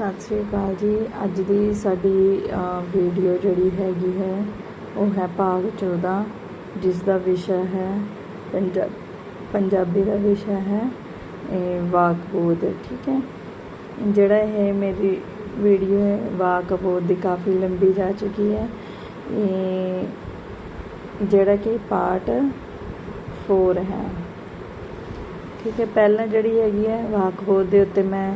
ਸਤਿ ਸ੍ਰੀ ਅਕਾਲ ਜੀ। ਅੱਜ ਦੀ ਸਾਡੀ ਵੀਡੀਓ ਜਿਹੜੀ ਹੈਗੀ ਹੈ, ਉਹ ਹੈ ਭਾਗ 14 ਜਿਸ ਦਾ ਵਿਸ਼ਾ ਹੈ ਪੰਜਾਬੀ ਦਾ ਵਿਸ਼ਾ ਹੈ, ਇਹ ਵਾਕਬੋਧ ਠੀਕ ਹੈ? ਜਿਹੜਾ ਇਹ ਮੇਰੀ ਵੀਡੀਓ ਹੈ ਵਾਕਬੋਧ ਦੀ ਕਾਫੀ ਲੰਬੀ ਜਾ ਚੁੱਕੀ ਹੈ। ਇਹ ਜਿਹੜਾ ਕਿ ਪਾਰਟ 4 ਹੈ। ਠੀਕ ਹੈ, ਪਹਿਲਾਂ ਜਿਹੜੀ ਹੈਗੀ ਹੈ ਵਾਕਬੋਧ ਦੇ ਉੱਤੇ ਮੈਂ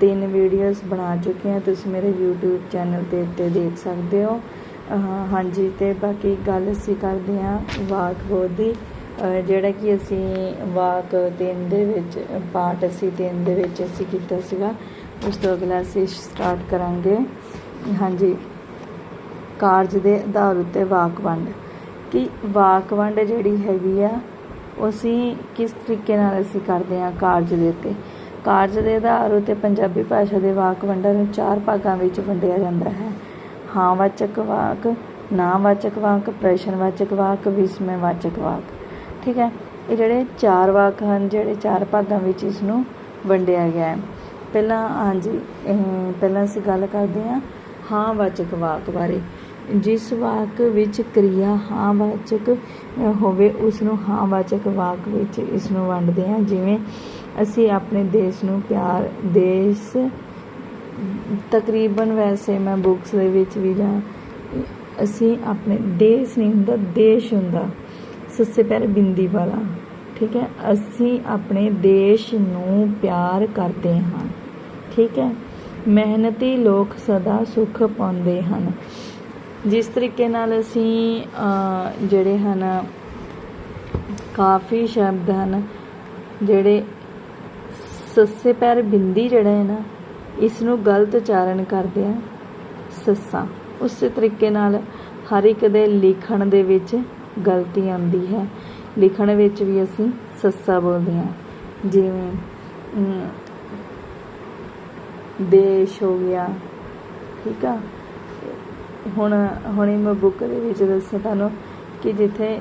ਤਿੰਨ ਵੀਡੀਓਜ਼ ਬਣਾ ਚੁੱਕੀ ਹਾਂ। ਤੁਸੀਂ ਮੇਰੇ YouTube ਚੈਨਲ ਦੇ ਉੱਤੇ ਦੇਖ ਸਕਦੇ ਹੋ। ਹਾਂਜੀ, ਤੇ ਬਾਕੀ ਗੱਲ ਅਸੀਂ ਕਰਦੇ ਹਾਂ ਵਾਕ ਬੋਧ ਦੀ। ਜਿਹੜਾ ਕਿ ਅਸੀਂ ਵਾਕ ਤਿੰਨ ਦੇ ਵਿੱਚ ਪਾਰਟ ਅਸੀਂ ਤਿੰਨ ਦੇ ਵਿੱਚ ਅਸੀਂ ਕੀਤਾ ਸੀਗਾ, ਉਸ ਤੋਂ ਅਗਲਾ ਅਸੀਂ ਸਟਾਰਟ ਕਰਾਂਗੇ। ਹਾਂਜੀ, ਕਾਰਜ ਦੇ ਆਧਾਰ ਉੱਤੇ ਵਾਕ ਵੰਡ। ਕਿ ਵਾਕ ਵੰਡ ਜਿਹੜੀ ਹੈਗੀ ਆ ਅਸੀਂ ਕਿਸ ਤਰੀਕੇ ਨਾਲ ਅਸੀਂ ਕਰਦੇ ਹਾਂ ਕਾਰਜ ਦੇ ਉੱਤੇ? ਕਾਰਜ ਦੇ ਆਧਾਰ ਉੱਤੇ ਪੰਜਾਬੀ ਭਾਸ਼ਾ ਦੇ ਵਾਕ ਵੰਡਾਂ ਨੂੰ ਚਾਰ ਭਾਗਾਂ ਵਿੱਚ ਵੰਡਿਆ ਜਾਂਦਾ ਹੈ। ਹਾਂ ਵਾਚਕ ਵਾਕ ਨਾ ਵਾਚਕ ਵਾਕ ਪ੍ਰਸ਼ਨ ਵਾਚਕ ਵਾਕ ਵਿਸਮੈ ਵਾਚਕ ਵਾਕ। ਠੀਕ ਹੈ? ਇਹ ਜਿਹੜੇ ਚਾਰ ਵਾਕ ਹਨ, ਜਿਹੜੇ ਚਾਰ ਭਾਗਾਂ ਵਿੱਚ ਇਸ ਨੂੰ ਵੰਡਿਆ ਗਿਆ ਹੈ। ਪਹਿਲਾਂ, ਹਾਂਜੀ ਪਹਿਲਾਂ ਅਸੀਂ ਗੱਲ ਕਰਦੇ ਹਾਂ ਹਾਂ ਵਾਚਕ ਵਾਕ ਬਾਰੇ। ਜਿਸ ਵਾਕ ਵਿੱਚ ਕਿਰਿਆ ਹਾਂ ਵਾਚਕ ਹੋਵੇ, ਉਸ ਨੂੰ ਹਾਂ ਵਾਚਕ ਵਾਕ ਵਿੱਚ ਇਸ ਨੂੰ ਵੰਡਦੇ ਹਾਂ। ਜਿਵੇਂ ਅਸੀਂ ਆਪਣੇ ਦੇਸ਼ ਨੂੰ ਪਿਆਰ, ਦੇਸ਼, ਤਕਰੀਬਨ ਵੈਸੇ ਮੈਂ ਬੁੱਕਸ ਦੇ ਵਿੱਚ ਵੀ ਜਾਂ ਅਸੀਂ ਆਪਣੇ ਦੇਸ਼ ਨਹੀਂ ਹੁੰਦਾ, ਦੇਸ਼ ਹੁੰਦਾ। ਸੱਸੇ ਪੈਰ ਬਿੰਦੀ ਵਾਲਾ, ਠੀਕ ਹੈ? ਅਸੀਂ ਆਪਣੇ ਦੇਸ਼ ਨੂੰ ਪਿਆਰ ਕਰਦੇ ਹਾਂ, ਠੀਕ ਹੈ? ਮਿਹਨਤੀ ਲੋਕ ਸਦਾ ਸੁੱਖ ਪਾਉਂਦੇ ਹਨ। ਜਿਸ ਤਰੀਕੇ ਨਾਲ ਅਸੀਂ ਜਿਹੜੇ ਹਨ, ਕਾਫੀ ਸ਼ਬਦ ਹਨ, ਜਿਹੜੇ ਸੱਸੇ ਪੈਰ ਬਿੰਦੀ ਜਿਹੜਾ ਹੈ ਨਾ ਇਸ ਨੂੰ ਗਲਤ ਉਚਾਰਨ ਕਰਦੇ ਆ ਸੱਸਾ। ਉਸੇ ਤਰੀਕੇ ਨਾਲ ਹਰ ਇੱਕ ਦੇ ਲਿਖਣ ਦੇ ਵਿੱਚ ਗਲਤੀ ਆਉਂਦੀ ਹੈ। ਲਿਖਣ ਵਿੱਚ ਵੀ ਅਸੀਂ ਸੱਸਾ ਬੋਲਦੇ ਹਾਂ। ਜਿਵੇਂ ਦੇਸ਼ ਹੋ ਗਿਆ, ਠੀਕ ਆ? ਹੁਣ, ਹੁਣੇ ਮੈਂ ਬੁੱਕ ਦੇ ਵਿੱਚ ਦੱਸਿਆ ਤੁਹਾਨੂੰ ਕਿ ਜਿੱਥੇ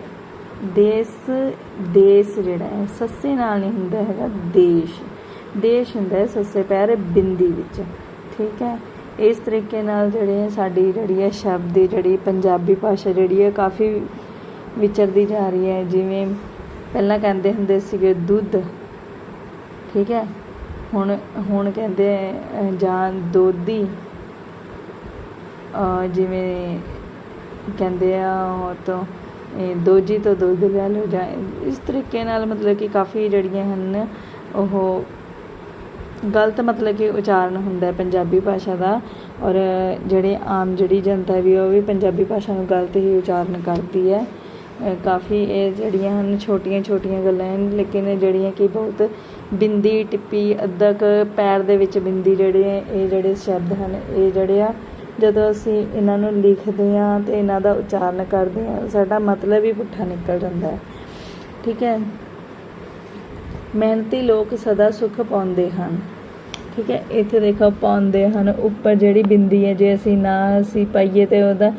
ਦੇਸ਼ ਦੇਸ਼ ਜਿਹੜਾ ਹੈ, ਸੱਸੇ ਨਾਲ ਨਹੀਂ ਹੁੰਦਾ ਹੈਗਾ, ਦੇਸ਼। ਦੇਸ਼ ਹੁੰਦਾ ਹੈ ਸੱਸੇ ਪੈਰ ਬਿੰਦੀ ਵਿੱਚ, ਠੀਕ ਹੈ? ਇਸ ਤਰੀਕੇ ਨਾਲ ਜਿਹੜੇ ਸਾਡੀ ਜਿਹੜੀ ਹੈ ਸ਼ਬਦ ਦੀ ਜਿਹੜੀ ਪੰਜਾਬੀ ਭਾਸ਼ਾ ਜਿਹੜੀ ਹੈ ਕਾਫੀ ਵਿਚਰਦੀ ਜਾ ਰਹੀ ਹੈ, ਜਿਵੇਂ ਪਹਿਲਾਂ ਕਹਿੰਦੇ ਹੁੰਦੇ ਸੀਗੇ ਦੁੱਧ, ਠੀਕ ਹੈ? ਹੁਣ ਹੁਣ ਕਹਿੰਦੇ ਜਾਂ ਦੋਧੀ ਜਿਵੇਂ ਕਹਿੰਦੇ ਆ ਉਹ ਤੋਂ, ਇਹ ਦੋਜੀ ਤੋਂ ਦੁੱਧ ਲੈ ਲਓ ਜਾਂ ਇਸ ਤਰੀਕੇ ਨਾਲ ਮਤਲਬ ਕਿ ਕਾਫੀ ਜਿਹੜੀਆਂ ਹਨ ਉਹ ਗਲਤ ਮਤਲਬ ਕਿ ਉਚਾਰਨ ਹੁੰਦਾ ਪੰਜਾਬੀ ਭਾਸ਼ਾ ਦਾ ਔਰ ਜਿਹੜੇ ਆਮ ਜਿਹੜੀ ਜਨਤਾ ਵੀ ਉਹ ਵੀ ਪੰਜਾਬੀ ਭਾਸ਼ਾ ਨੂੰ ਗਲਤ ਹੀ ਉਚਾਰਨ ਕਰਦੀ ਹੈ। ਕਾਫੀ ਇਹ ਜਿਹੜੀਆਂ ਹਨ ਛੋਟੀਆਂ ਛੋਟੀਆਂ ਗੱਲਾਂ ਹਨ, ਲੇਕਿਨ ਜਿਹੜੀਆਂ ਕਿ ਬਹੁਤ ਬਿੰਦੀ, ਟਿੱਪੀ ਅੱਧਾ ਪੈਰ ਦੇ ਵਿੱਚ ਬਿੰਦੀ ਜਿਹੜੇ ਇਹ ਜਿਹੜੇ ਸ਼ਬਦ ਹਨ, ਇਹ ਜਿਹੜੇ ਆ, ਜਦੋਂ ਅਸੀਂ ਇਹਨਾਂ ਨੂੰ ਲਿਖਦੇ ਹਾਂ ਤੇ ਇਹਨਾਂ ਦਾ ਉਚਾਰਨ ਕਰਦੇ ਹਾਂ, ਸਾਡਾ ਮਤਲਬ ਹੀ ਪੁੱਠਾ ਨਿਕਲ ਜਾਂਦਾ ਹੈ। ਠੀਕ ਹੈ। ਮਿਹਨਤੀ ਲੋਕ ਸਦਾ ਸੁੱਖ ਪਾਉਂਦੇ ਹਨ। ਠੀਕ ਹੈ, ਇੱਥੇ ਦੇਖੋ, ਪਾਉਂਦੇ ਹਨ, ਉੱਪਰ ਜਿਹੜੀ ਬਿੰਦੀ ਹੈ, ਜੇ ਅਸੀਂ ਨਾ ਅਸੀਂ ਪਾਈਏ ਤੇ ਉਹਦਾ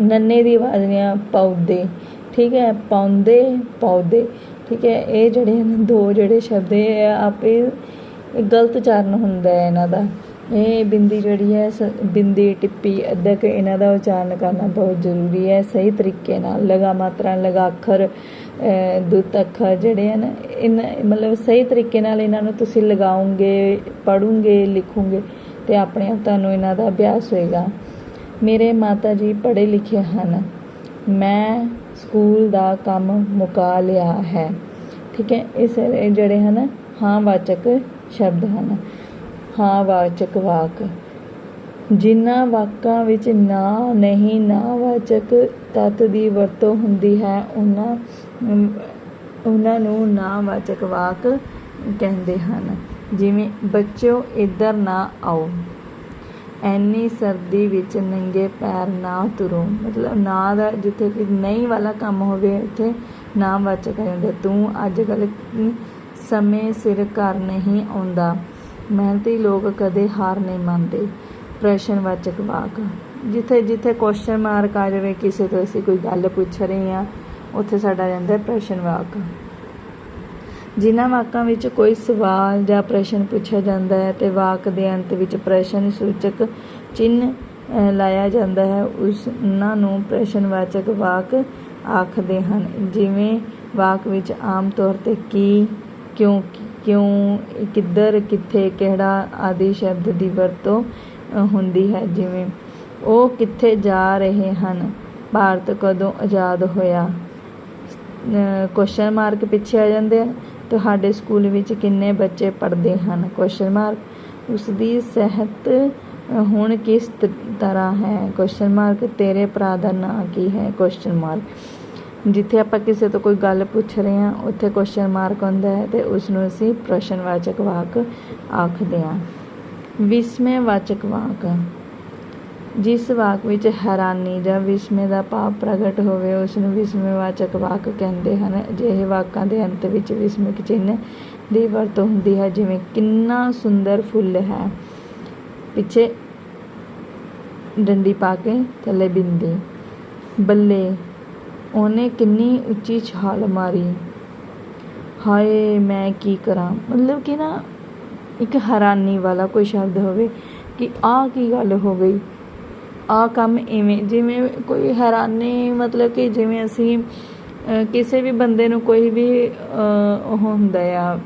ਨੰਨੇ ਦੀ ਆਵਾਜ਼ ਨਹੀਂ ਆ ਪੌਦੇ ਠੀਕ ਹੈ, ਪਾਉਂਦੇ ਪੌਦੇ ਠੀਕ ਹੈ, ਇਹ ਜਿਹੜੇ ਹਨ, ਦੋ ਜਿਹੜੇ ਸ਼ਬਦ ਇਹ ਆਪੇ ਗਲਤ ਉਚਾਰਨ ਹੁੰਦਾ ਹੈ ਇਹਨਾਂ ਦਾ। ਇਹ ਬਿੰਦੀ ਜਿਹੜੀ ਹੈ, ਸ- ਬਿੰਦੀ, ਟਿੱਪੀ, ਅਦਕ, ਇਹਨਾਂ ਦਾ ਉਚਾਰਨ ਕਰਨਾ ਬਹੁਤ ਜ਼ਰੂਰੀ ਹੈ, ਸਹੀ ਤਰੀਕੇ ਨਾਲ, ਲਗਾ ਮਾਤਰਾ ਲਗਾ ਅੱਖਰ ਦੁੱਤ ਅੱਖਰ ਜਿਹੜੇ ਹਨ ਇਹਨਾਂ ਮਤਲਬ ਸਹੀ ਤਰੀਕੇ ਨਾਲ ਇਹਨਾਂ ਨੂੰ ਤੁਸੀਂ ਲਗਾਓਗੇ ਪੜੋਗੇ ਲਿਖੋਗੇ ਤੇ ਆਪਣੇ ਆਪ ਤੁਹਾਨੂੰ ਇਹਨਾਂ ਦਾ ਅਭਿਆਸ ਹੋਏਗਾ। ਮੇਰੇ ਮਾਤਾ ਜੀ ਪੜ੍ਹੇ ਲਿਖੇ ਹਨ। ਮੈਂ ਸਕੂਲ ਦਾ ਕੰਮ ਮੁਕਾ ਲਿਆ ਹੈ। ਠੀਕ ਹੈ, ਇਸ ਜਿਹੜੇ ਹਨ, ਹਾਂ ਵਾਚਕ ਸ਼ਬਦ ਹਨ। ਹਾਂ ਵਾਚਕ ਵਾਕ। ਜਿਨ੍ਹਾਂ ਵਾਕਾਂ ਵਿੱਚ ਨਾ ਨਹੀਂ ਨਾ ਵਾਚਕ ਤੱਤ ਦੀ ਵਰਤੋਂ ਹੁੰਦੀ ਹੈ, ਉਹਨਾਂ ਉਹਨਾਂ ਨੂੰ ਨਾ ਵਾਚਕ ਵਾਕ ਕਹਿੰਦੇ ਹਨ। ਜਿਵੇਂ, ਬੱਚਿਓ, ਇੱਧਰ ਨਾ ਆਓ। ਐਨੀ ਸਰਦੀ ਵਿੱਚ ਨੰਗੇ ਪੈਰ ਨਾ ਤੁਰੋ। ਮਤਲਬ ਨਾ ਦਾ ਜਿੱਥੇ ਕਿ ਨਹੀਂ ਵਾਲਾ ਕੰਮ ਹੋਵੇ, ਉੱਥੇ ਨਾ ਵਾਚਕ ਆ ਜਾਂਦਾ। ਤੂੰ ਅੱਜ ਕੱਲ ਸਮੇਂ ਸਿਰ ਘਰ ਨਹੀਂ ਆਉਂਦਾ। ਮਿਹਨਤੀ ਲੋਕ ਕਦੇ ਹਾਰ ਨਹੀਂ ਮੰਨਦੇ। ਪ੍ਰਸ਼ਨਵਾਚਕ ਵਾਕ ਜਿੱਥੇ ਜਿੱਥੇ ਕੁਐਸਚਨ ਮਾਰਕ ਆ ਜਾਵੇ, ਕਿਸੇ ਤੋਂ ਅਸੀਂ ਕੋਈ ਗੱਲ ਪੁੱਛ ਰਹੇ ਹਾਂ ਉੱਥੇ ਸਾਡਾ ਆ ਜਾਂਦਾ ਪ੍ਰਸ਼ਨ ਵਾਕ। ਜਿਨ੍ਹਾਂ ਵਾਕਾਂ ਵਿੱਚ ਕੋਈ ਸਵਾਲ ਜਾਂ ਪ੍ਰਸ਼ਨ ਪੁੱਛਿਆ ਜਾਂਦਾ ਹੈ ਤੇ ਵਾਕ ਦੇ ਅੰਤ ਵਿੱਚ ਪ੍ਰਸ਼ਨ ਸੂਚਕ ਚਿੰਨ੍ਹ ਲਾਇਆ ਜਾਂਦਾ ਹੈ ਉਸ ਉਹਨਾਂ ਨੂੰ ਪ੍ਰਸ਼ਨਵਾਚਕ ਵਾਕ ਆਖਦੇ ਹਨ। ਜਿਵੇਂ ਵਾਕ ਵਿੱਚ ਆਮ ਤੌਰ ਤੇ ਕੀ, ਕਿਉਂ ਕਿਉਂ, ਕਿੱਧਰ, ਕਿੱਥੇ, ਕਿਹੜਾ ਆਦਿ ਸ਼ਬਦ ਦੀ ਵਰਤੋਂ ਹੁੰਦੀ ਹੈ। ਜਿਵੇਂ, ਉਹ ਕਿੱਥੇ ਜਾ ਰਹੇ ਹਨ? ਭਾਰਤ ਕਦੋਂ ਆਜ਼ਾਦ ਹੋਇਆ? ਕੁਐਸਚਨ ਮਾਰਕ ਪਿੱਛੇ ਆ ਜਾਂਦੇ ਆ। ਤੁਹਾਡੇ ਸਕੂਲ ਵਿੱਚ ਕਿੰਨੇ ਬੱਚੇ ਪੜ੍ਹਦੇ ਹਨ? ਕੁਐਸਚਨ ਮਾਰਕ ਉਸ ਦੀ ਸਿਹਤ ਹੁਣ ਕਿਸ ਤਰ੍ਹਾਂ ਹੈ? ਕੁਐਸਚਨ ਮਾਰਕ ਤੇਰੇ ਭਰਾ ਦਾ ਨਾਂ ਕੀ ਹੈ? ਕੁਐਸਚਨ ਮਾਰਕ ਜਿੱਥੇ ਆਪਾਂ ਕਿਸੇ ਤੋਂ ਕੋਈ ਗੱਲ ਪੁੱਛ ਰਹੇ ਹਾਂ, ਉੱਥੇ ਕੁਐਸਚਨ ਮਾਰਕ ਹੁੰਦਾ ਹੈ ਤੇ ਉਸ ਨੂੰ ਅਸੀਂ ਪ੍ਰਸ਼ਨਵਾਚਕ ਵਾਕ ਆਖਦੇ ਹਾਂ। ਵਿਸਮੈਵਾਚਕ ਵਾਕ। ਜਿਸ ਵਾਕ ਵਿੱਚ ਹੈਰਾਨੀ ਜਾਂ ਵਿਸਮੇ ਦਾ ਭਾਵ ਪ੍ਰਗਟ ਹੋਵੇ ਉਸ ਨੂੰ ਵਿਸਮੇਵਾਚਕ ਵਾਕ ਕਹਿੰਦੇ ਹਨ। ਅਜਿਹੇ ਵਾਕਾਂ ਦੇ ਅੰਤ ਵਿੱਚ ਵਿਸਮਿਕ ਚਿੰਨ੍ਹ ਦੀ ਵਰਤੋਂ ਹੁੰਦੀ ਹੈ, ਜਿਵੇਂ ਕਿੰਨਾ ਸੁੰਦਰ ਫੁੱਲ ਹੈ। ਪਿੱਛੇ ਡੰਡੀ ਪਾ ਕੇ ਥੱਲੇ ਬਿੰਦੀ। ਬੱਲੇ, ਉਹਨੇ ਕਿੰਨੀ ਉੱਚੀ ਛਾਲ ਮਾਰੀ। ਹਾਏ, ਮੈਂ ਕੀ ਕਰਾਂ? ਮਤਲਬ ਕਿ ਨਾ ਇੱਕ ਹੈਰਾਨੀ ਵਾਲਾ ਕੋਈ ਸ਼ਬਦ ਹੋਵੇ ਕਿ ਆਹ ਕੀ ਗੱਲ ਹੋ ਗਈ? ਆ ਕੰਮ ਇਵੇਂ, ਜਿਵੇਂ ਕੋਈ ਹੈਰਾਨੀ, ਮਤਲਬ ਕਿ ਜਿਵੇਂ ਅਸੀਂ ਕਿਸੇ ਵੀ ਬੰਦੇ ਨੂੰ ਕੋਈ ਵੀ ਉਹ ਹੁੰਦਾ ਆ,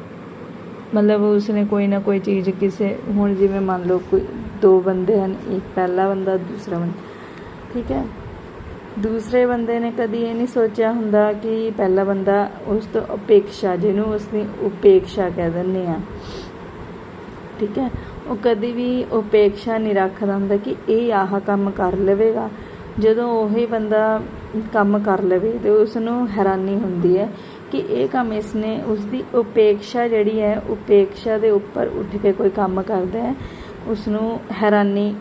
ਮਤਲਬ ਉਸਨੇ ਕੋਈ ਨਾ ਕੋਈ ਚੀਜ਼ ਕਿਸੇ, ਹੁਣ ਜਿਵੇਂ ਮੰਨ ਲਓ ਕੋਈ ਦੋ ਬੰਦੇ ਹਨ, ਇੱਕ ਪਹਿਲਾ ਬੰਦਾ, ਦੂਸਰਾ ਬੰਦਾ, ਠੀਕ ਹੈ? ਦੂਸਰੇ ਬੰਦੇ ਨੇ ਕਦੀ ਇਹ ਨਹੀਂ ਸੋਚਿਆ ਹੁੰਦਾ ਕਿ ਪਹਿਲਾ ਬੰਦਾ ਉਸ ਤੋਂ ਅਪੇਕਸ਼ਾ, ਜਿਹਨੂੰ ਉਸਦੀ ਉਪੇਕਸ਼ਾ ਕਹਿ ਦਿੰਦੇ ਆ, ਠੀਕ ਹੈ? ਉਹ ਕਦੀ ਵੀ ਉਪੇਕਸ਼ਾ ਨਹੀਂ ਰੱਖਦਾ ਹੁੰਦਾ ਕਿ ਇਹ ਆਹ ਕੰਮ ਕਰ ਲਵੇਗਾ। ਜਦੋਂ ਉਹੀ ਬੰਦਾ ਕੰਮ ਕਰ ਲਵੇ ਤੇ ਉਸ ਨੂੰ ਹੈਰਾਨੀ ਹੁੰਦੀ ਹੈ ਕਿ ਇਹ ਕੰਮ ਇਸਨੇ ਉਸ ਦੀ ਉਪੇਕਸ਼ਾ ਜਿਹੜੀ ਹੈ, ਉਪੇਕਸ਼ਾ ਦੇ ਉੱਪਰ ਉੱਠ ਕੇ ਕੋਈ ਕੰਮ ਕਰਦਾ ਹੈ ਉਸ ਨੂੰ ਹੈਰਾਨੀ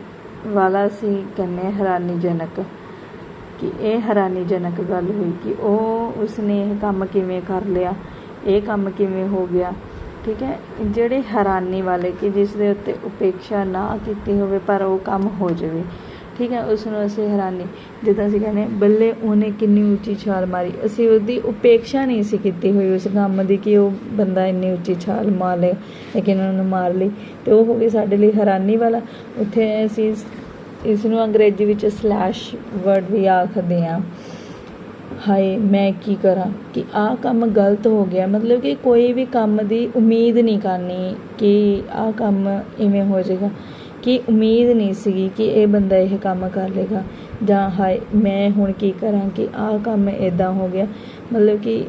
ਵਾਲਾ ਸੀ ਕਹਿੰਦੇ ਹਾਂ ਹੈਰਾਨੀਜਨਕ। ਕਿ ਇਹ ਹੈਰਾਨੀਜਨਕ ਗੱਲ ਹੋਈ ਕਿ ਉਹ ਉਸਨੇ ਇਹ ਕੰਮ ਕਿਵੇਂ ਕਰ ਲਿਆ, ਇਹ ਕੰਮ ਕਿਵੇਂ ਹੋ ਗਿਆ। ਠੀਕ ਹੈ ਜਿਹੜੇ ਹੈਰਾਨੀ ਵਾਲੇ ਕਿ ਜਿਸ ਦੇ ਉੱਤੇ ਉਪੇਕਸ਼ਾ ਨਾ ਕੀਤੀ ਹੋਵੇ ਪਰ ਉਹ ਕੰਮ ਹੋ ਜਾਵੇ ਠੀਕ ਹੈ ਉਸ ਨੂੰ ਅਸੀਂ ਹੈਰਾਨੀ ਜਿੱਦਾਂ ਅਸੀਂ ਕਹਿੰਦੇ ਹਾਂ, ਬੱਲੇ ਉਹਨੇ ਕਿੰਨੀ ਉੱਚੀ ਛਾਲ ਮਾਰੀ ਅਸੀਂ ਉਹਦੀ ਉਪੇਕਸ਼ਾ ਨਹੀਂ ਸੀ ਕੀਤੀ ਹੋਈ ਉਸ ਕੰਮ ਦੀ ਕਿ ਉਹ ਬੰਦਾ ਇੰਨੀ ਉੱਚੀ ਛਾਲ ਮਾਰ ਲੇ ਲੇਕਿਨ ਉਹਨੂੰ ਮਾਰ ਲਈ ਤੇ ਉਹ ਹੋ ਗਈ ਸਾਡੇ ਲਈ ਹੈਰਾਨੀ ਵਾਲਾ ਉੱਥੇ ਅਸੀਂ ਇਸ- ਨੂੰ ਅੰਗਰੇਜ਼ੀ ਵਿੱਚ ਸਲੈਸ਼ ਵਰਡ ਵੀ ਆਖਦੇ ਹਾਂ। ਹਾਏ, ਮੈਂ ਕੀ ਕਰਾਂ? ਕਿ ਆਹ ਕੰਮ ਗਲਤ ਹੋ ਗਿਆ। ਮਤਲਬ ਕਿ ਕੋਈ ਵੀ ਕੰਮ ਦੀ ਉਮੀਦ ਨਹੀਂ ਕਰਨੀ ਕਿ ਆਹ ਕੰਮ ਇਵੇਂ ਹੋ ਜਾਏਗਾ। ਕਿ ਉਮੀਦ ਨਹੀਂ ਸੀਗੀ ਕਿ ਇਹ ਬੰਦਾ ਇਹ ਕੰਮ ਕਰ ਲੇਗਾ ਜਾਂ ਹਾਏ, ਮੈਂ ਹੁਣ ਕੀ ਕਰਾਂ ਕਿ ਆਹ ਕੰਮ ਇਦਾਂ ਹੋ ਗਿਆ। ਮਤਲਬ ਕਿ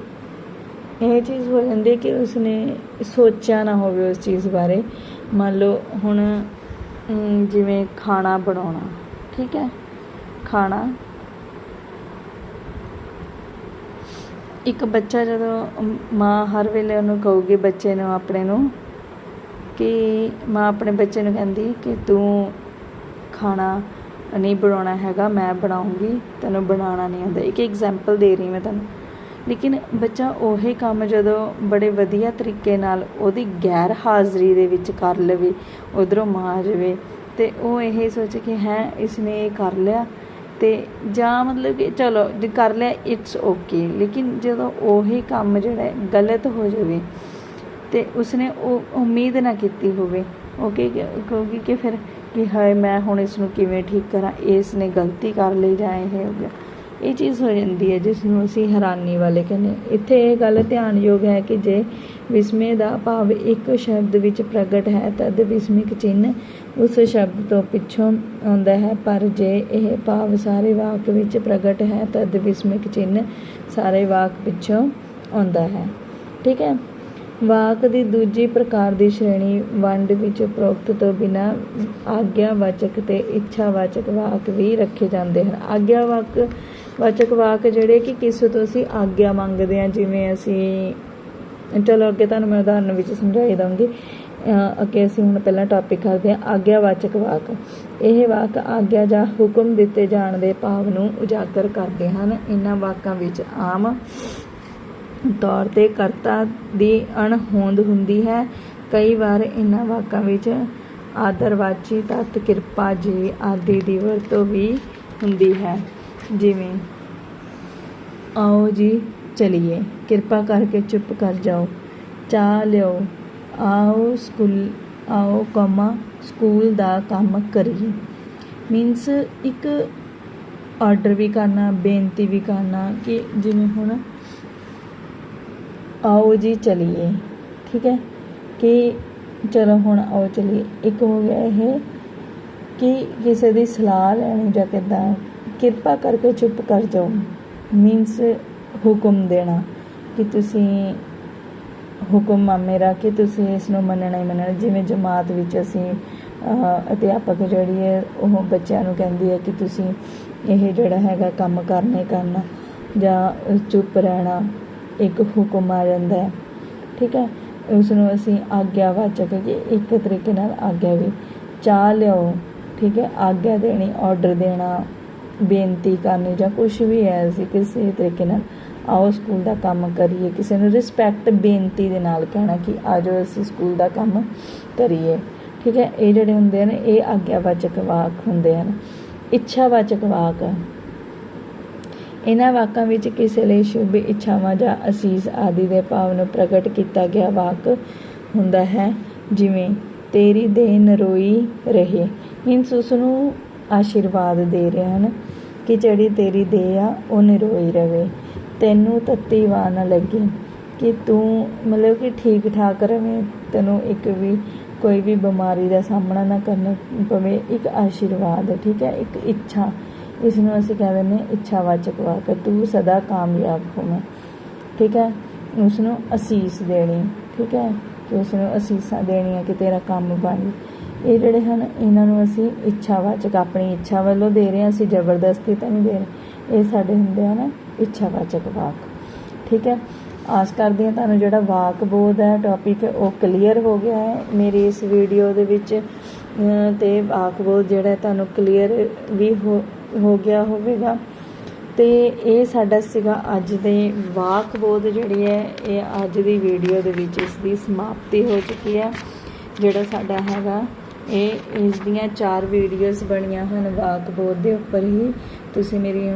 ਇਹ ਚੀਜ਼ ਹੋ ਜਾਂਦੀ ਕਿ ਉਸਨੇ ਸੋਚਿਆ ਨਾ ਹੋਵੇ ਉਸ ਚੀਜ਼ ਬਾਰੇ। ਮੰਨ ਲਓ, ਹੁਣ ਜਿਵੇਂ ਖਾਣਾ ਬਣਾਉਣਾ, ਠੀਕ ਹੈ? ਖਾਣਾ ਇੱਕ ਬੱਚਾ ਜਦੋਂ ਮਾਂ ਹਰ ਵੇਲੇ ਉਹਨੂੰ ਕਹੂਗੀ ਬੱਚੇ ਨੂੰ ਆਪਣੇ ਨੂੰ ਕਿ ਮਾਂ ਆਪਣੇ ਬੱਚੇ ਨੂੰ ਕਹਿੰਦੀ ਕਿ ਤੂੰ ਖਾਣਾ ਨਹੀਂ ਬਣਾਉਣਾ ਹੈਗਾ, ਮੈਂ ਬਣਾਉਂਗੀ, ਤੈਨੂੰ ਬਣਾਉਣਾ ਨਹੀਂ ਆਉਂਦਾ। ਇੱਕ ਐਗਜ਼ਾਮਪਲ ਦੇ ਰਹੀ ਮੈਂ ਤੁਹਾਨੂੰ। ਲੇਕਿਨ ਬੱਚਾ ਉਹੀ ਕੰਮ ਜਦੋਂ ਬੜੇ ਵਧੀਆ ਤਰੀਕੇ ਨਾਲ ਉਹਦੀ ਗੈਰ ਹਾਜ਼ਰੀ ਦੇ ਵਿੱਚ ਕਰ ਲਵੇ, ਉਧਰੋਂ ਮਾਂ ਆ ਜਾਵੇ, ਤੇ ਉਹ ਇਹ ਸੋਚੇ ਕਿ ਹੈ, ਇਸਨੇ ਇਹ ਕਰ ਲਿਆ ਤੇ ਜਾਂ ਮਤਲਬ ਕਿ ਚਲੋ, ਜੇ ਕਰ ਲਿਆ ਇਟਸ ਓਕੇ ਲੇਕਿਨ ਜਦੋਂ ਉਹੀ ਕੰਮ ਜਿਹੜਾ ਗਲਤ ਹੋ ਜਾਵੇ ਤੇ ਉਸਨੇ ਉਹ ਉਮੀਦ ਨਾ ਕੀਤੀ ਹੋਵੇ ਓਕੇ ਕਹੂਗੀ ਕਿ ਫਿਰ ਕਿ ਹਾਏ, ਮੈਂ ਹੁਣ ਇਸ ਨੂੰ ਕਿਵੇਂ ਠੀਕ ਕਰਾਂ? ਇਸ ਨੇ ਗਲਤੀ ਕਰ ਲਈ ਜਾਂ ਇਹ ਹੋ ਗਿਆ। ਇਹ ਚੀਜ਼ ਹੋ ਜਾਂਦੀ ਹੈ ਜਿਸ ਨੂੰ ਅਸੀਂ ਹੈਰਾਨੀ ਵਾਲੇ ਕਹਿੰਦੇ ਇੱਥੇ ਇਹ ਗੱਲ ਧਿਆਨਯੋਗ ਹੈ ਕਿ ਜੇ ਵਿਸਮੇ ਦਾ ਭਾਵ ਇੱਕ ਸ਼ਬਦ ਵਿੱਚ ਪ੍ਰਗਟ ਹੈ ਤਦ ਵਿਸਮਿਕ ਚਿੰਨ੍ਹ ਉਸ ਸ਼ਬਦ ਤੋਂ ਪਿੱਛੋਂ ਆਉਂਦਾ ਹੈ। ਪਰ ਜੇ ਇਹ ਭਾਵ ਸਾਰੇ ਵਾਕ ਵਿੱਚ ਪ੍ਰਗਟ ਹੈ ਤਦ ਵਿਸਮਿਕ ਚਿੰਨ੍ਹ ਸਾਰੇ ਵਾਕ ਪਿੱਛੋਂ ਆਉਂਦਾ ਹੈ। ਠੀਕ ਹੈ? ਵਾਕ ਦੀ ਦੂਜੀ ਪ੍ਰਕਾਰ ਦੀ ਸ਼੍ਰੇਣੀ ਵੰਡ ਵਿੱਚ ਉਪਰੋਕਤ ਤੋਂ ਬਿਨਾ ਆਗਿਆਵਾਚਕ ਤੇ ਇੱਛਾਵਾਚਕ ਵਾਕ ਵੀ ਰੱਖੇ ਜਾਂਦੇ ਹਨ। ਆਗਿਆਵਾਕ ਵਾਚਕ ਵਾਕ ਜਿਹੜੇ ਕਿ ਕਿਸੇ ਤੋਂ ਅਸੀਂ ਆਗਿਆ ਮੰਗਦੇ ਹਾਂ, ਜਿਵੇਂ ਅਸੀਂ, ਚਲੋ ਅੱਗੇ ਤੁਹਾਨੂੰ ਮੈਂ ਉਦਾਹਰਨ ਵਿੱਚ ਸਮਝਾਈ ਦਵਾਂਗੀ ਅੱਗੇ ਅਸੀਂ ਹੁਣ ਪਹਿਲਾਂ ਟੌਪਿਕ ਕਰਦੇ ਹਾਂ ਆਗਿਆਵਾਚਕ ਵਾਕ। ਇਹ ਵਾਕ ਆਗਿਆ ਜਾਂ ਹੁਕਮ ਦਿੱਤੇ ਜਾਣ ਦੇ ਭਾਵ ਨੂੰ ਉਜਾਗਰ ਕਰਦੇ ਹਨ। ਇਹਨਾਂ ਵਾਕਾਂ ਵਿੱਚ ਆਮ ਤੌਰ ਤੇ ਕਰਤਾ ਦੀ ਅਣਹੋਂਦ ਹੁੰਦੀ ਹੈ। ਕਈ ਵਾਰ ਇਹਨਾਂ ਵਾਕਾਂ ਵਿੱਚ ਆਦਰਵਾਚੀ ਤਤ ਕਿਰਪਾ, ਜੀ ਆਦਿ ਦੀ ਵਰਤੋਂ ਵੀ ਹੁੰਦੀ ਹੈ। ਜਿਵੇਂ, ਆਓ ਜੀ ਚਲੀਏ, ਕਿਰਪਾ ਕਰਕੇ ਚੁੱਪ ਕਰ ਜਾਓ, ਚਾਹ ਲਿਓ, ਆਓ ਸਕੂਲ, ਆਓ ਕਮਾ, ਸਕੂਲ ਦਾ ਕੰਮ ਕਰੀਏ। ਮੀਨਸ ਇੱਕ ਆਰਡਰ ਵੀ ਕਰਨਾ, ਬੇਨਤੀ ਵੀ ਕਰਨਾ ਕਿ ਜਿਵੇਂ ਹੁਣ ਆਓ ਜੀ ਚਲੀਏ, ਠੀਕ ਹੈ? ਕਿ ਚਲੋ ਹੁਣ ਆਓ ਚਲੀਏ। ਇੱਕ ਹੋ ਗਿਆ ਇਹ ਕਿ ਕਿਸੇ ਦੀ ਸਲਾਹ ਲੈਣੀ ਜਾਂ ਕਿੱਦਾਂ ਕਿਰਪਾ ਕਰਕੇ ਚੁੱਪ ਕਰ ਜਾਓ। ਮੀਨਸ ਹੁਕਮ ਦੇਣਾ ਕਿ ਤੁਸੀਂ ਹੁਕਮ ਆ ਮੇਰਾ ਕਿ ਤੁਸੀਂ ਇਸ ਨੂੰ ਮੰਨਣਾ ਹੀ ਮੰਨਣਾ। ਜਿਵੇਂ ਜਮਾਤ ਵਿੱਚ ਅਸੀਂ ਅਧਿਆਪਕ ਜਿਹੜੀ ਹੈ, ਉਹ ਬੱਚਿਆਂ ਨੂੰ ਕਹਿੰਦੀ ਹੈ ਕਿ ਤੁਸੀਂ ਇਹ ਜਿਹੜਾ ਹੈਗਾ ਕੰਮ ਕਰਨੇ ਕਰਨਾ ਜਾਂ ਚੁੱਪ ਰਹਿਣਾ ਇੱਕ ਹੁਕਮ ਆ ਜਾਂਦਾ ਹੈ। ਠੀਕ ਹੈ? ਉਸ ਨੂੰ ਅਸੀਂ ਆਗਿਆਵਾਚਕ ਕਿ ਇੱਕ ਤਰੀਕੇ ਨਾਲ ਆਗਿਆ ਵੀ ਚਾਹ ਲਿਆਓ। ਠੀਕ ਹੈ? ਆਗਿਆ ਦੇਣੀ ਆਰਡਰ ਦੇਣਾ। ਬੇਨਤੀ ਕਰਨੀ ਜਾਂ ਕੁਝ ਵੀ ਹੈ ਅਸੀਂ ਕਿਸੇ ਤਰੀਕੇ ਨਾਲ ਆਓ, ਸਕੂਲ ਦਾ ਕੰਮ ਕਰੀਏ, ਕਿਸੇ ਨੂੰ ਰਿਸਪੈਕਟ ਬੇਨਤੀ ਦੇ ਨਾਲ ਕਹਿਣਾ ਕਿ ਆਜੋ ਅਸੀਂ ਸਕੂਲ ਦਾ ਕੰਮ ਕਰੀਏ। ਠੀਕ ਹੈ, ਇਹ ਜਿਹੜੇ ਹੁੰਦੇ ਨੇ, ਇਹ ਆਗਿਆਵਾਚਕ ਵਾਕ ਹੁੰਦੇ ਹਨ। ਇੱਛਾਵਾਚਕ ਵਾਕ। ਇਹਨਾਂ ਵਾਕਾਂ ਵਿੱਚ ਕਿਸੇ ਲਈ ਸ਼ੁਭ ਇੱਛਾਵਾਂ ਜਾਂ ਅਸੀਸ ਆਦਿ ਦੇ ਭਾਵ ਨੂੰ ਪ੍ਰਗਟ ਕੀਤਾ ਗਿਆ ਵਾਕ ਹੁੰਦਾ ਹੈ, ਜਿਵੇਂ ਤੇਰੀ ਦੇਹ ਨਰੋਈ ਰਹੇ। ਮੀਨਸ ਉਸ ਨੂੰ ਆਸ਼ੀਰਵਾਦ ਦੇ ਰਹੇ ਹਨ ਕਿ ਜਿਹੜੀ ਤੇਰੀ ਦੇਹ ਆ, ਉਹ ਨਿਰੋਈ ਰਵੇ। ਤੈਨੂੰ ਤੱਤੀ ਵਾ ਨਾ ਲੱਗੇ ਕਿ ਤੂੰ ਮਤਲਬ ਕਿ ਠੀਕ ਠਾਕ ਰਵੇਂ। ਤੈਨੂੰ ਇੱਕ ਵੀ, ਕੋਈ ਵੀ ਬਿਮਾਰੀ ਦਾ ਸਾਹਮਣਾ ਨਾ ਕਰਨਾ ਪਵੇ। ਇੱਕ ਆਸ਼ੀਰਵਾਦ ਹੈ ਠੀਕ ਹੈ? ਇੱਕ ਇੱਛਾ। ਇਸ ਨੂੰ ਅਸੀਂ ਕਹਿ ਦਿੰਦੇ ਹਾਂ ਇੱਛਾਵਾਚਕ ਵਾਕ। ਤੂੰ ਸਦਾ ਕਾਮਯਾਬ ਹੋਵੇਂ। ਠੀਕ ਹੈ? ਉਸ ਨੂੰ ਅਸੀਸ ਦੇਣੀ। ਠੀਕ ਹੈ? ਕਿ ਉਸ ਨੂੰ ਅਸੀਸਾਂ ਦੇਣੀਆਂ ਕਿ ਤੇਰਾ ਕੰਮ ਬਣ ਇਹ ਜਿਹੜੇ ਹਨ ਇਹਨਾਂ ਨੂੰ ਅਸੀਂ ਇੱਛਾਵਾਚਕ ਆਪਣੀ ਇੱਛਾ ਵੱਲੋਂ ਦੇ ਰਹੇ ਹਾਂ ਅਸੀਂ ਜ਼ਬਰਦਸਤੀ ਤਾਂ ਨਹੀਂ ਦੇ ਰਹੇ। ਇਹ ਸਾਡੇ ਹੁੰਦੇ ਹਨ ਇੱਛਾਵਾਚਕ ਵਾਕ ਠੀਕ ਹੈ? ਆਸ ਕਰਦੀ ਹਾਂ ਤੁਹਾਨੂੰ ਜਿਹੜਾ ਵਾਕ ਬੋਧ ਹੈ ਟੌਪਿਕ ਉਹ ਕਲੀਅਰ ਹੋ ਗਿਆ ਹੈ। ਮੇਰੀ ਇਸ ਵੀਡੀਓ ਦੇ ਵਿੱਚ ਅਹ, ਤੇ ਵਾਕ ਬੋਧ ਜਿਹੜਾ ਤੁਹਾਨੂੰ ਕਲੀਅਰ ਵੀ ਹੋ ਹੋ ਗਿਆ ਹੋਵੇਗਾ। ਤੇ ਇਹ ਸਾਡਾ ਸੀਗਾ ਅੱਜ ਦੇ ਵਾਕ ਬੋਧ ਜਿਹੜੀ ਹੈ ਇਹ ਅੱਜ ਦੀ ਵੀਡੀਓ ਦੇ ਵਿੱਚ ਇਸ ਦੀ ਸਮਾਪਤੀ ਹੋ ਚੁੱਕੀ ਹੈ। ਜਿਹੜਾ ਸਾਡਾ ਹੈਗਾ ਇਹ ਇਸ ਦੀਆਂ ਚਾਰ ਵੀਡੀਓਜ਼ ਬਣੀਆਂ ਹਨ, ਵਾਕ ਬੋਧ ਦੇ ਉੱਪਰ ਹੀ। ਤੁਸੀਂ ਮੇਰੀ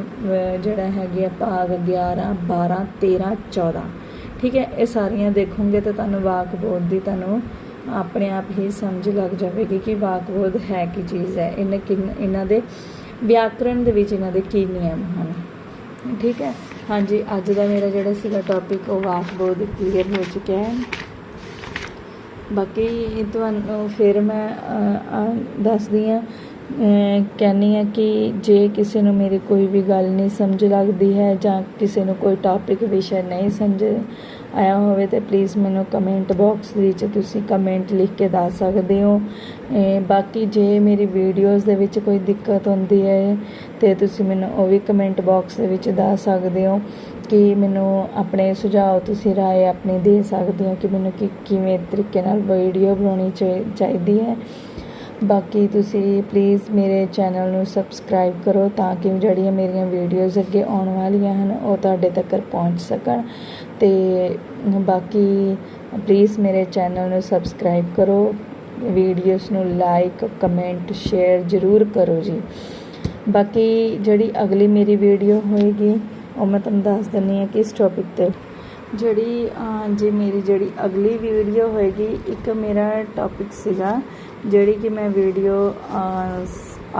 ਜਿਹੜਾ ਹੈਗੀ ਆ ਭਾਗ 11 12 13 14 ਠੀਕ ਹੈ, ਇਹ ਸਾਰੀਆਂ ਦੇਖੋਗੇ ਤਾਂ ਤੁਹਾਨੂੰ ਵਾਕ ਬੋਧ ਦੀ ਤੁਹਾਨੂੰ ਆਪਣੇ ਆਪ ਹੀ ਸਮਝ ਲੱਗ ਜਾਵੇਗੀ ਕਿ ਵਾਕ ਬੋਧ ਹੈ ਕੀ ਚੀਜ਼ ਹੈ। ਇਹਨਾਂ ਕਿੰਨ- ਇਹਨਾਂ ਦੇ ਵਿਆਕਰਣ ਦੇ ਵਿੱਚ ਇਹਨਾਂ ਦੇ ਕੀ ਨਿਯਮ ਹਨ। ਠੀਕ ਹੈ, ਹਾਂਜੀ, ਅੱਜ ਦਾ ਮੇਰਾ ਜਿਹੜਾ ਸੀਗਾ ਟੌਪਿਕ ਉਹ ਵਾਕ ਬੋਧ ਕਲੀਅਰ ਹੋ ਚੁੱਕਿਆ ਹੈ। ਬਾਕੀ ਤੁਹਾਨੂੰ ਫਿਰ ਮੈਂ ਦੱਸਦੀ ਹਾਂ ਕਹਿੰਨੀ ਆ ਕਿ ਜੇ ਕਿਸੇ ਨੂੰ ਮੇਰੀ ਕੋਈ ਵੀ ਗੱਲ ਨਹੀਂ ਸਮਝ ਲੱਗਦੀ ਹੈ ਜਾਂ ਕਿਸੇ ਨੂੰ ਕੋਈ ਟੌਪਿਕ ਵਿਸ਼ਾ ਨਹੀਂ ਸਮਝ ਆਇਆ ਹੋਵੇ ਤੇ ਪਲੀਜ਼ ਮੈਨੂੰ ਕਮੈਂਟ ਬਾਕਸ ਵਿੱਚ ਤੁਸੀਂ ਕਮੈਂਟ ਲਿਖ ਕੇ ਦੱਸ ਸਕਦੇ ਹੋ। ਬਾਕੀ ਜੇ ਮੇਰੀ ਵੀਡੀਓਜ਼ ਦੇ ਵਿੱਚ ਕੋਈ ਦਿੱਕਤ ਹੁੰਦੀ ਹੈ ਤੇ ਤੁਸੀਂ ਮੈਨੂੰ ਉਹ ਵੀ ਕਮੈਂਟ ਬਾਕਸ ਦੇ ਵਿੱਚ ਦੱਸ ਸਕਦੇ ਹੋ ਕਿ ਮੈਨੂੰ ਆਪਣੇ ਸੁਝਾਅ ਤੁਸੀਂ ਰਾਏ ਆਪਣੀ ਦੇ ਸਕਦੇ ਹੋ ਕਿ ਮੈਨੂੰ ਕਿ, ਕਿਵੇਂ ਤਰੀਕੇ ਨਾਲ ਵੀਡੀਓ ਬਣਾਉਣੀ ਚਾਹੀ- ਚਾਹੀਦੀ ਹੈ। ਬਾਕੀ ਤੁਸੀਂ ਪਲੀਜ਼ ਮੇਰੇ ਚੈਨਲ ਨੂੰ ਸਬਸਕ੍ਰਾਈਬ ਕਰੋ ਤਾਂ ਕਿ ਜਿਹੜੀਆਂ ਮੇਰੀਆਂ ਵੀਡੀਓਜ਼ ਅੱਗੇ ਆਉਣ ਵਾਲੀਆਂ ਹਨ, ਉਹ ਤੁਹਾਡੇ ਤੱਕ ਪਹੁੰਚ ਸਕਣ। ਤੇ ਬਾਕੀ ਪਲੀਜ਼ ਮੇਰੇ ਚੈਨਲ ਨੂੰ ਸਬਸਕ੍ਰਾਈਬ ਕਰੋ ਵੀਡੀਓਜ਼ ਨੂੰ ਲਾਈਕ ਕਮੈਂਟ ਸ਼ੇਅਰ ਜ਼ਰੂਰ ਕਰੋ ਜੀ। ਬਾਕੀ ਜਿਹੜੀ ਅਗਲੀ ਮੇਰੀ ਵੀਡੀਓ ਹੋਏਗੀ, ਉਹ ਮੈਂ ਤੁਹਾਨੂੰ ਦੱਸ ਦਿੰਨੀ ਹਾਂ ਕਿਸ ਇਸ ਟੌਪਿਕ ਤੇ। ਜਿਹੜੀ ਅਹ, ਮੇਰੀ ਜਿਹੜੀ ਅਗਲੀ ਵੀਡੀਓ ਹੋਏਗੀ ਇੱਕ ਮੇਰਾ ਟੌਪਿਕ ਸੀਗਾ ਜਿਹੜੀ ਕਿ ਮੈਂ ਵੀਡੀਓ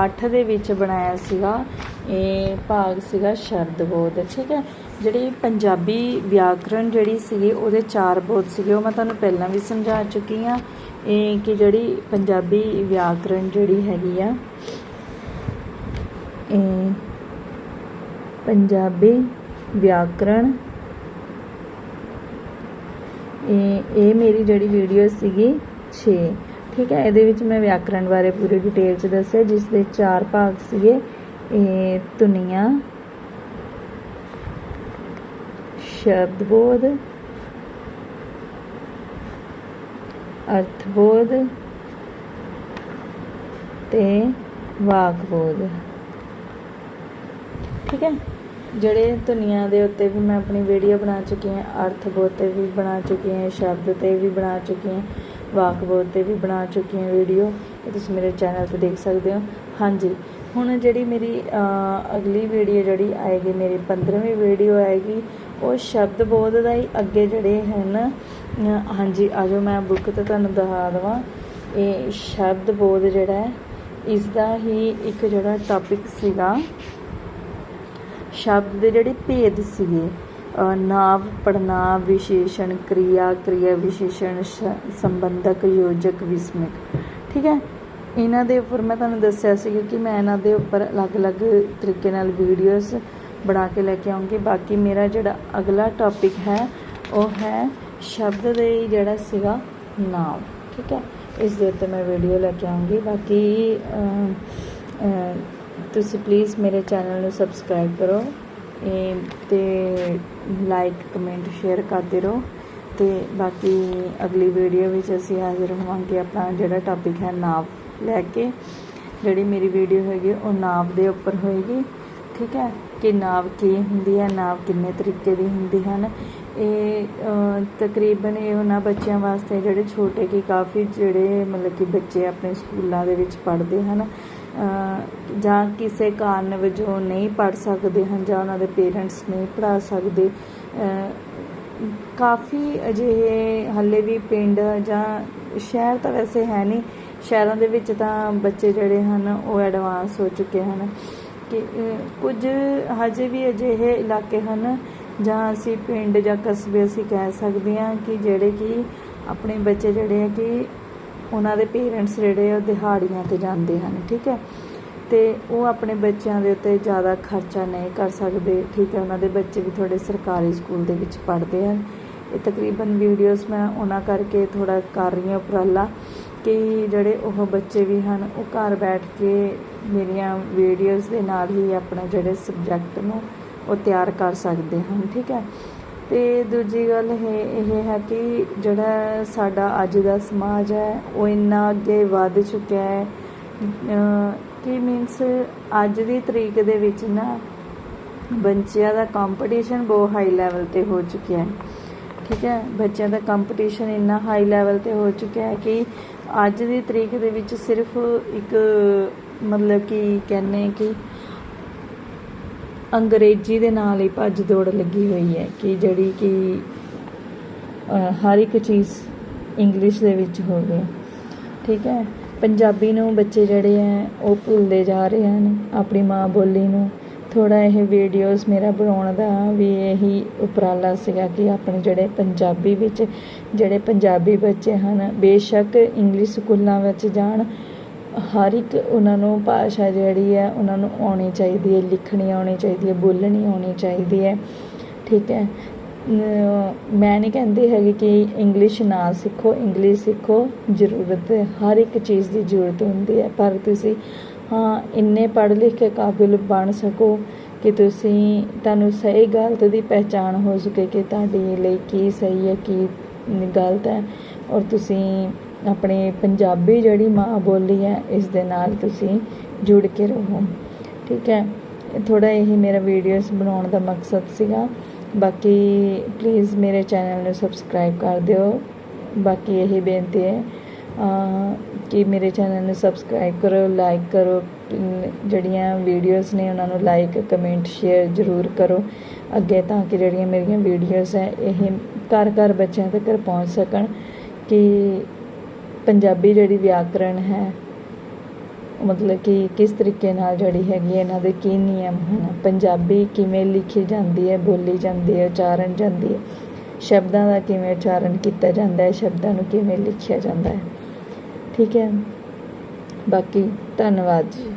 8 ਦੇ ਵਿੱਚ ਬਣਾਇਆ ਸੀਗਾ ਇਹ ਭਾਗ ਸੀਗਾ ਸ਼ਬਦ ਬੋਧ ਠੀਕ ਹੈ? ਜਿਹੜੀ ਪੰਜਾਬੀ ਵਿਆਕਰਣ ਜਿਹੜੀ ਸੀਗੀ ਉਹਦੇ ਚਾਰ ਬੋਧ ਸੀਗੇ ਉਹ ਮੈਂ ਤੁਹਾਨੂੰ ਪਹਿਲਾਂ ਵੀ ਸਮਝਾ ਚੁੱਕੀ ਹਾਂ। ਇਹ ਕਿ ਜਿਹੜੀ ਪੰਜਾਬੀ ਵਿਆਕਰਣ ਜਿਹੜੀ ਹੈਗੀ ਆ ਇਹ ਪੰਜਾਬੀ ਵਿਆਕਰਣ ਇਹ ਇਹ ਮੇਰੀ ਜਿਹੜੀ ਵੀਡੀਓ ਸੀਗੀ 6 ਠੀਕ ਹੈ, ਇਹਦੇ ਵਿੱਚ ਮੈਂ ਵਿਆਕਰਣ ਬਾਰੇ ਪੂਰੀ ਡਿਟੇਲ ਚ ਦੱਸਿਆ, ਜਿਸ ਦੇ ਚਾਰ ਭਾਗ ਸੀਗੇ। ਇਹ ਧੁਨੀਆਂ, ਸ਼ਬਦਬੋਧ, ਅਰਥਬੋਧ ਤੇ ਵਾਕਬੋਧ। ਠੀਕ ਹੈ ਜਿਹੜੇ ਧੁਨੀਆਂ ਦੇ ਉੱਤੇ ਵੀ ਮੈਂ ਆਪਣੀ ਵੀਡੀਓ ਬਣਾ ਚੁੱਕੀ ਹਾਂ, ਅਰਥ ਬੋਧ ਤੇ ਵੀ ਬਣਾ ਚੁੱਕੀ ਹਾਂ, ਸ਼ਬਦ ਤੇ ਵੀ ਬਣਾ ਚੁੱਕੀ ਹਾਂ, ਵਾਕ ਬੋਧ ਤੇ ਵੀ ਬਣਾ ਚੁੱਕੀ ਹਾਂ ਵੀਡੀਓ ਇਹ ਤੁਸੀਂ ਮੇਰੇ ਚੈਨਲ ਤੇ ਦੇਖ ਸਕਦੇ ਹੋ। ਹਾਂਜੀ, ਹੁਣ ਜਿਹੜੀ ਮੇਰੀ ਅਗਲੀ ਵੀਡੀਓ ਜਿਹੜੀ ਆਏਗੀ, ਮੇਰੀ 15ਵੀਂ ਵੀਡੀਓ ਆਏਗੀ, ਉਹ ਸ਼ਬਦ ਬੋਧ ਦਾ ਹੀ ਅੱਗੇ ਜਿਹੜੇ ਹਨ, ਅਹ, ਹਾਂਜੀ, ਆਜੋ ਮੈਂ ਬੁੱਕ ਤੇ ਤੁਹਾਨੂੰ ਦਿਖਾ ਦੇਵਾਂ। ਇਹ ਸ਼ਬਦ ਬੋਧ ਜਿਹੜਾ ਹੈ ਇਸ ਦਾ ਹੀ ਇੱਕ ਜਿਹੜਾ ਟੌਪਿਕ ਸੀਗਾ ਸ਼ਬਦ ਦੇ ਜਿਹੜੇ ਭੇਦ ਸੀਗੇ ਨਾਵ ਪੜਨਾਵ ਵਿਸ਼ੇਸ਼ਣ, ਕ੍ਰਿਆ ਕ੍ਰਿਆ ਵਿਸ਼ੇਸ਼ਣ, ਸ਼- ਸੰਬੰਧਕ, ਯੋਜਕ, ਵਿਸਮਿਕ। ਠੀਕ ਹੈ? ਇਹਨਾਂ ਦੇ ਉੱਪਰ ਮੈਂ ਤੁਹਾਨੂੰ ਦੱਸਿਆ ਸੀ ਕਿ ਮੈਂ ਇਹਨਾਂ ਦੇ ਉੱਪਰ ਅਲੱਗ-ਅਲੱਗ ਤਰੀਕੇ ਨਾਲ ਵੀਡੀਓਜ਼ ਬਣਾ ਕੇ ਲੈ ਕੇ ਆਉਂਗੀ। ਬਾਕੀ ਮੇਰਾ ਜਿਹੜਾ ਅਗਲਾ ਟੌਪਿਕ ਹੈ, ਉਹ ਹੈ ਸ਼ਬਦ ਦੇ ਜਿਹੜਾ ਸੀਗਾ ਨਾਮ ਠੀਕ ਹੈ? ਇਸ ਦੇ ਉੱਤੇ ਮੈਂ ਵੀਡੀਓ ਲੈ ਕੇ ਆਉਂਗੀ। ਬਾਕੀ ਤੁਸੀਂ ਪਲੀਜ਼ ਮੇਰੇ ਚੈਨਲ ਨੂੰ ਸਬਸਕ੍ਰਾਈਬ ਕਰੋ, ਇਹ ਤੇ ਲਾਈਕ ਕਮੈਂਟ ਸ਼ੇਅਰ ਕਰਦੇ ਰਹੋ ਤੇ ਬਾਕੀ ਅਗਲੀ ਵੀਡੀਓ ਵਿੱਚ ਅਸੀਂ ਹਾਜ਼ਰ ਹੋਵਾਂਗੇ ਆਪਣਾ ਜਿਹੜਾ ਟੌਪਿਕ ਹੈ ਨਾਵ ਲੈ ਕੇ। ਜਿਹੜੀ ਮੇਰੀ ਵੀਡੀਓ ਹੈਗੀ, ਉਹ ਨਾਵ ਦੇ ਉੱਪਰ ਹੋਏਗੀ। ਠੀਕ ਹੈ? ਕਿ ਨਾਵ ਕੀ ਹੁੰਦੀ ਹੈ, ਨਾਵ ਕਿੰਨੇ ਤਰੀਕੇ ਦੀ ਹੁੰਦੀ ਹਨ? ਇਹ ਤਕਰੀਬਨ ਇਹ ਉਹਨਾਂ ਬੱਚਿਆਂ ਵਾਸਤੇ ਜਿਹੜੇ ਛੋਟੇ ਕਿ ਕਾਫੀ ਜਿਹੜੇ ਮਤਲਬ ਕਿ ਬੱਚੇ ਆਪਣੇ ਸਕੂਲਾਂ ਦੇ ਵਿੱਚ ਪੜ੍ਹਦੇ ਹਨ ਜਾਂ ਕਿਸੇ ਕਾਰਨ ਵਜੋਂ ਨਹੀਂ ਪੜ੍ਹ ਸਕਦੇ ਹਨ ਜਾਂ ਉਹਨਾਂ ਦੇ ਪੇਰੈਂਟਸ ਨਹੀਂ ਪੜ੍ਹਾ ਸਕਦੇ ਕਾਫੀ ਅਜਿਹੇ ਹੱਲੇ ਵੀ ਪਿੰਡ ਜਾਂ ਸ਼ਹਿਰ ਤਾਂ ਵੈਸੇ ਹੈ ਨਹੀਂ, ਸ਼ਹਿਰਾਂ ਦੇ ਵਿੱਚ ਤਾਂ ਬੱਚੇ ਜਿਹੜੇ ਹਨ ਉਹ ਐਡਵਾਂਸ ਹੋ ਚੁੱਕੇ ਹਨ ਕਿ ਕੁਝ ਹਜੇ ਵੀ ਅਜਿਹੇ ਇਲਾਕੇ ਹਨ ਜਾਂ ਅਸੀਂ ਪਿੰਡ ਜਾਂ ਕਸਬੇ ਅਸੀਂ ਕਹਿ ਸਕਦੇ ਹਾਂ ਕਿ ਜਿਹੜੇ ਕਿ ਆਪਣੇ ਬੱਚੇ ਜਿਹੜੇ ਆ ਕਿ ਉਹਨਾਂ ਦੇ ਪੇਰੈਂਟਸ ਜਿਹੜੇ ਉਹ ਦਿਹਾੜੀਆਂ ਤੇ ਜਾਂਦੇ ਹਨ, ਠੀਕ ਹੈ? ਤੇ ਉਹ ਆਪਣੇ ਬੱਚਿਆਂ ਦੇ ਉੱਤੇ ਜ਼ਿਆਦਾ ਖਰਚਾ ਨਹੀਂ ਕਰ ਸਕਦੇ, ਠੀਕ ਹੈ? ਉਹਨਾਂ ਦੇ ਬੱਚੇ ਵੀ ਥੋੜੇ ਸਰਕਾਰੀ ਸਕੂਲ ਦੇ ਵਿੱਚ ਪੜ੍ਹਦੇ ਹਨ। ਇਹ ਤਕਰੀਬਨ ਵੀਡੀਓਜ਼ ਮੈਂ ਉਹਨਾਂ ਕਰਕੇ ਥੋੜਾ ਕਰ ਰਹੀ ਹਾਂ ਉਪਰਾਲਾ ਕਿ ਜਿਹੜੇ ਉਹ ਬੱਚੇ ਵੀ ਹਨ, ਉਹ ਘਰ ਬੈਠ ਕੇ ਮੇਰੀਆਂ ਵੀਡੀਓਜ਼ ਦੇ ਨਾਲ ਹੀ ਆਪਣਾ ਜਿਹੜੇ ਸਬਜੈਕਟ ਨੂੰ ਉਹ ਤਿਆਰ ਕਰ ਸਕਦੇ ਹਨ, ਠੀਕ ਹੈ? ਤੇ ਦੂਜੀ ਗੱਲ ਇਹ ਇਹ ਹੈ ਕਿ ਜਿਹੜਾ ਸਾਡਾ ਅੱਜ ਦਾ ਸਮਾਜ ਹੈ, ਉਹ ਇੰਨਾ ਅੱਗੇ ਵੱਧ ਚੁੱਕਿਆ ਹੈ। ਕਿ ਮੀਨਸ ਅੱਜ ਦੀ ਤਰੀਕ ਦੇ ਵਿੱਚ ਨਾ ਬੱਚਿਆਂ ਦਾ ਕੰਪੀਟੀਸ਼ਨ ਬਹੁਤ ਹਾਈ ਲੈਵਲ ਤੇ ਹੋ ਚੁੱਕਿਆ ਹੈ। ਠੀਕ ਹੈ? ਬੱਚਿਆਂ ਦਾ ਕੰਪੀਟੀਸ਼ਨ ਇੰਨਾ ਹਾਈ ਲੈਵਲ ਤੇ ਹੋ ਚੁੱਕਿਆ ਹੈ ਕਿ ਅੱਜ ਦੀ ਤਰੀਕ ਦੇ ਵਿੱਚ ਸਿਰਫ ਇੱਕ ਮਤਲਬ ਕਿ ਕਹਿੰਨੇ ਕਿ ਅੰਗਰੇਜ਼ੀ ਦੇ ਨਾਲ ਹੀ ਭੱਜ ਦੌੜ ਲੱਗੀ ਹੋਈ ਹੈ ਕਿ ਜਿਹੜੀ ਕਿ ਹਰ ਇੱਕ ਚੀਜ਼ ਇੰਗਲਿਸ਼ ਦੇ ਵਿੱਚ ਹੋਵੇ। ਠੀਕ ਹੈ? ਪੰਜਾਬੀ ਨੂੰ ਬੱਚੇ ਜਿਹੜੇ ਹੈ, ਉਹ ਭੁੱਲਦੇ ਜਾ ਰਹੇ ਹਨ ਆਪਣੀ ਮਾਂ ਬੋਲੀ ਨੂੰ। ਥੋੜਾ ਇਹ ਵੀਡੀਓਜ਼ ਮੇਰਾ ਬਣਾਉਣ ਦਾ ਵੀ ਇਹੀ ਉਪਰਾਲਾ ਸੀਗਾ ਕਿ ਆਪਣੇ ਜਿਹੜੇ ਪੰਜਾਬੀ ਵਿੱਚ, ਜਿਹੜੇ ਪੰਜਾਬੀ ਬੱਚੇ ਹਨ, ਬੇਸ਼ੱਕ ਇੰਗਲਿਸ਼ ਸਕੂਲਾਂ ਵਿੱਚ ਜਾਣ ਹਰ ਇੱਕ ਉਹਨਾਂ ਨੂੰ ਭਾਸ਼ਾ ਜਿਹੜੀ ਹੈ, ਉਹਨਾਂ ਨੂੰ ਆਉਣੀ ਚਾਹੀਦੀ ਹੈ, ਲਿਖਣੀ ਆਉਣੀ ਚਾਹੀਦੀ ਹੈ, ਬੋਲਣੀ ਆਉਣੀ ਚਾਹੀਦੀ ਹੈ। ਠੀਕ ਹੈ। ਮੈਂ ਨਹੀਂ ਕਹਿੰਦੀ ਹੈਗੀ ਕਿ ਇੰਗਲਿਸ਼ ਨਾ ਸਿੱਖੋ ਇੰਗਲਿਸ਼ ਸਿੱਖੋ, ਜ਼ਰੂਰਤ ਹੈ। ਹਰ ਇੱਕ ਚੀਜ਼ ਦੀ ਜ਼ਰੂਰਤ ਹੁੰਦੀ ਹੈ। ਪਰ ਤੁਸੀਂ, ਹਾਂ, ਇੰਨੇ ਪੜ੍ਹ ਲਿਖ ਕੇ ਕਾਬਿਲ ਬਣ ਸਕੋ ਕਿ ਤੁਸੀਂ ਤੁਹਾਨੂੰ ਸਹੀ ਗਲਤ ਦੀ ਪਹਿਚਾਣ ਹੋ ਸਕੇ ਕਿ ਤੁਹਾਡੇ ਲਈ ਕੀ ਸਹੀ ਹੈ, ਕੀ ਗਲਤ ਹੈ। ਔਰ ਤੁਸੀਂ ਆਪਣੇ ਪੰਜਾਬੀ ਜਿਹੜੀ ਮਾਂ ਬੋਲੀ ਹੈ, ਇਸ ਦੇ ਨਾਲ ਤੁਸੀਂ ਜੁੜ ਕੇ ਰਹੋ। ਠੀਕ ਹੈ? ਥੋੜਾ ਇਹੀ ਮੇਰਾ ਵੀਡੀਓਜ਼ ਬਣਾਉਣ ਦਾ ਮਕਸਦ ਸੀਗਾ। ਬਾਕੀ ਪਲੀਜ਼ ਮੇਰੇ ਚੈਨਲ ਨੂੰ ਸਬਸਕ੍ਰਾਈਬ ਕਰ ਦਿਓ। ਬਾਕੀ ਇਹੀ ਬੇਨਤੀ ਹੈ ਕਿ ਮੇਰੇ ਚੈਨਲ ਨੂੰ ਸਬਸਕ੍ਰਾਈਬ ਕਰੋ ਲਾਈਕ ਕਰੋ, ਜਿਹੜੀਆਂ ਵੀਡੀਓਜ਼ ਨੇ ਉਹਨਾਂ ਨੂੰ ਲਾਈਕ ਕਮੈਂਟ ਸ਼ੇਅਰ ਜ਼ਰੂਰ ਕਰੋ। ਅੱਗੇ ਤਾਂ ਕਿ ਜਿਹੜੀਆਂ ਮੇਰੀਆਂ ਵੀਡੀਓਜ਼ ਹੈ, ਇਹ ਘਰ ਘਰ ਬੱਚਿਆਂ ਤੱਕ ਪਹੁੰਚ ਸਕਣ ਕਿ ਪੰਜਾਬੀ ਜਿਹੜੀ ਵਿਆਕਰਣ ਹੈ ਮਤਲਬ ਕਿ ਕਿਸ ਤਰੀਕੇ ਨਾਲ ਜਿਹੜੀ ਹੈਗੀ ਹੈ, ਇਹਨਾਂ ਦੇ ਕੀ ਨਿਯਮ ਹਨ? ਪੰਜਾਬੀ ਕਿਵੇਂ ਲਿਖੀ ਜਾਂਦੀ ਹੈ ਬੋਲੀ ਜਾਂਦੀ ਹੈ ਉਚਾਰਨ ਜਾਂਦੀ ਹੈ? ਸ਼ਬਦਾਂ ਦਾ ਕਿਵੇਂ ਉਚਾਰਨ ਕੀਤਾ ਜਾਂਦਾ ਹੈ ਸ਼ਬਦਾਂ ਨੂੰ ਕਿਵੇਂ ਲਿਖਿਆ ਜਾਂਦਾ ਹੈ? ਠੀਕ ਹੈ। ਬਾਕੀ ਧੰਨਵਾਦ। ਜੀ।